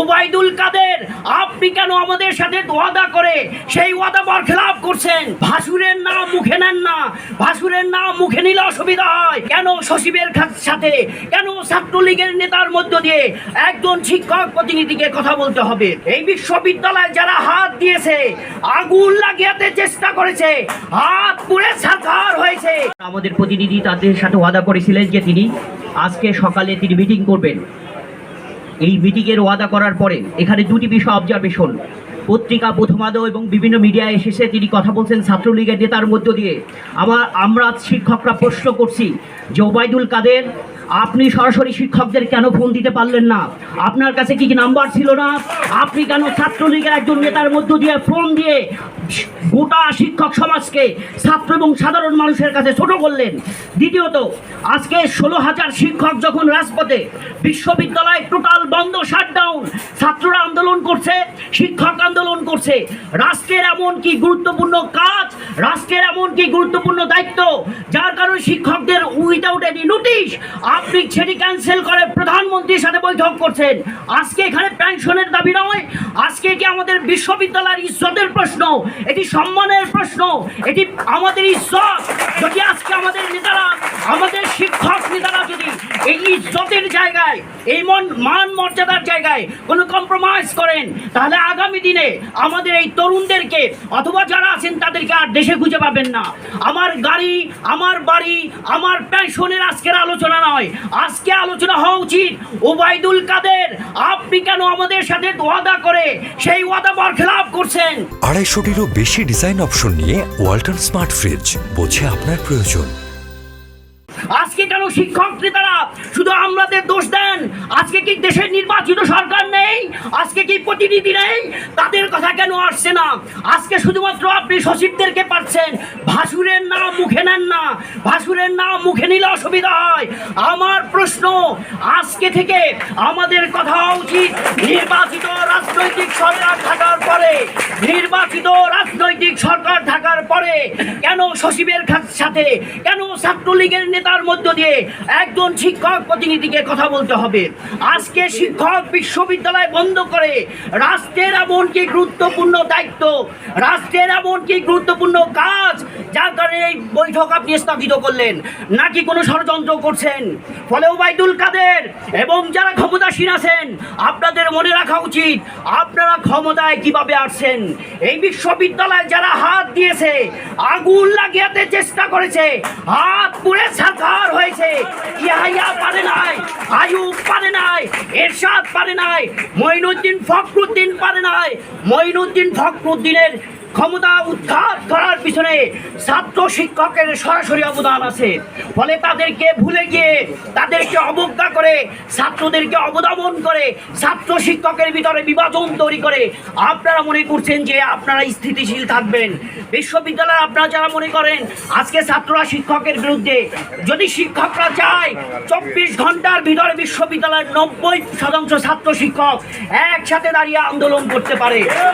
ওবায়দুল কাদের, আপনি কেন আমাদের সাথে ওয়াদা করে সেই ওয়াদা বার বরখেলাপ করছেন? ভাসুরের নাম মুখে নেন না। ভাসুরের নাম মুখে নিলে অসুবিধা হয়। কেন সচিবের সাথে, কেন ছাত্রলীগের নেতার মধ্য দিয়ে একজন শিক্ষক প্রতিনিধিকে কথা বলতে হবে? এই বিশ্ববিদ্যালয়ে যারা হাত দিয়েছে, আগুন লাগিয়াতে চেষ্টা করেছে, হাত পুড়ে ছারখার হয়েছে। আমাদের প্রতিনিধি তাদের সাথে ওয়াদা করেছিলেন যে তিনি আজকে সকালে তিনি মিটিং করবেন। এই মিটিংয়ের ওয়াদা করার পরে এখানে দুটি বিষয় অবজারভেশন পত্রিকা প্রথম এবং বিভিন্ন মিডিয়ায় এসেছে। তিনি কথা বলছেন ছাত্রলীগের নেতার মধ্য দিয়ে। আবার আমরা শিক্ষকরা প্রশ্ন করছি যে ওবায়দুল কাদের, আপনি সরাসরি শিক্ষকদের কেন ফোন দিতে পারলেন না? আপনার কাছে কি কি নাম্বার ছিল না? আপনি কেন ছাত্রলীগের একজন নেতার মধ্য দিয়ে ফোন দিয়ে গোটা শিক্ষক সমাজকে ছাত্র এবং সাধারণ মানুষের কাছে ছোট করলেন? দ্বিতীয়ত, আজকে ষোলো হাজার শিক্ষক যখন রাজপথে বিশ্ববিদ্যালয় টোটাল বন্ধ শাটডাউন ছাত্ররা আন্দোলন করছে। শিক্ষক আন্দোলন করছে। রাষ্ট্রের এমন কি গুরুত্বপূর্ণ কাজ, রাষ্ট্রের এমন কি গুরুত্বপূর্ণ দায়িত্ব, যার কারণে শিক্ষকদের উইদাউট এনি নোটিশ, আপনি সেটি ক্যান্সেল করে প্রধানমন্ত্রীর সাথে বৈঠক করছেন। আজকে এখানে পেনশনের দাবি নয়, আজকে কি আমাদের বিশ্ববিদ্যালয়ের ইজ্জতের প্রশ্ন, এটি সম্মানের প্রশ্ন, এটি আমাদের ইজ্জত যদি আজকে আমাদের নেতারা, আমাদের শিক্ষক নেতারা যদি এই ইজ্জতের জায়গায়, এই মন, মান মর্যাদার জায়গায় কোনো কম্প্রোমাইজ করেন, তাহলে আগামী দিনে আমাদের এই তরুণদেরকে অথবা যারা আছেন তাদেরকে আর দেশে খুঁজে পাবেন না। আমার গাড়ি, আমার বাড়ি, আমার পেনশনের আজকের আলোচনা নয়, আজকে আলোচনা হওয়া উচিত। ওবায়দুল কাদের, আপনি কেন আমাদের সাথে ওয়াদা করে সেই ওয়াদা বরখেলাপ করছেন? আড়াইশোটিরও বেশি ডিজাইন অপশন নিয়ে ওয়ালটন স্মার্ট ফ্রিজ বোঝে আপনার প্রয়োজন। কেন শিক্ষক নেতারা? শুধু আমলাদের দোষ দেন? আজকে কি দেশের নির্বাচিত সরকার নেই? আজকে কি প্রতিনিধি নেই? তাদের কথা কেন আসছে না? আজকে শুধুমাত্র আপনি সচিবদেরকে পাচ্ছেন। ভাসুরের নাম মুখে নেন না। ভাসুরের নাম মুখে নিলে অসুবিধা হয়। আমার প্রশ্ন, আজকে থেকে আমাদের কথা উচিত নির্বাচিত রাজনৈতিক সরকার থাকার পরে নির্বাচিত রাজনৈতিক সরকার থাকার পরে কেন সচিবের সাথে, কেন ছাত্রলীগের নেতার মধ্য দিয়ে একজন শিক্ষক প্রতিনিধিকে কথা বলতে হবে? আজকে শিক্ষক বিশ্ববিদ্যালয় বন্ধ করে রাষ্ট্রের এমন কি গুরুত্বপূর্ণ দায়িত্ব, রাষ্ট্রের এমন কি গুরুত্বপূর্ণ কাজ যার কারণে এই বৈঠক আপনি স্থগিত করলেন, নাকি কোনো ষড়যন্ত্র করছেন? ফলে ওবায়দুল কাদের এবং যারা ক্ষমতাসীন আছেন, আপনাদের মনে রাখা উচিত, আপনারা ক্ষমতায় কীভাবে আসছেন? এই বিশ্ববিদ্যালয়ে যারা হাত দিয়েছে, আগুন লাগিয়াতে চেষ্টা করেছে, হাত পুড়ে ছারখার হয়েছে ইয়াহিয়া পারে নাই, আয়ুব পারে নাই, এরশাদ পারে নাই, মঈনুদ্দিন ফখরুদ্দিন পারে নাই, মঈনুদ্দিন ফখরুদ্দিনের ক্ষমতা উৎখাত করার পিছনে ছাত্র শিক্ষকের সরাসরি অবদান আছে। ফলে তাদেরকে ভুলে গিয়ে তাদেরকে অবজ্ঞা করে, ছাত্রদেরকে অবদমন করে, ছাত্র শিক্ষকের ভিতরে বিভাজন তৈরি করে, আপনারা মনে করছেন যে আপনারা স্থিতিশীল থাকবেন। বিশ্ববিদ্যালয়ে আপনারা যারা মনে করেন, আজকে ছাত্ররা শিক্ষকের বিরুদ্ধে, যদি শিক্ষকরা চায়, চব্বিশ ঘণ্টার ভিতরে বিশ্ববিদ্যালয়ের নব্বই শতাংশ ছাত্র শিক্ষক একসাথে দাঁড়িয়ে আন্দোলন করতে পারে।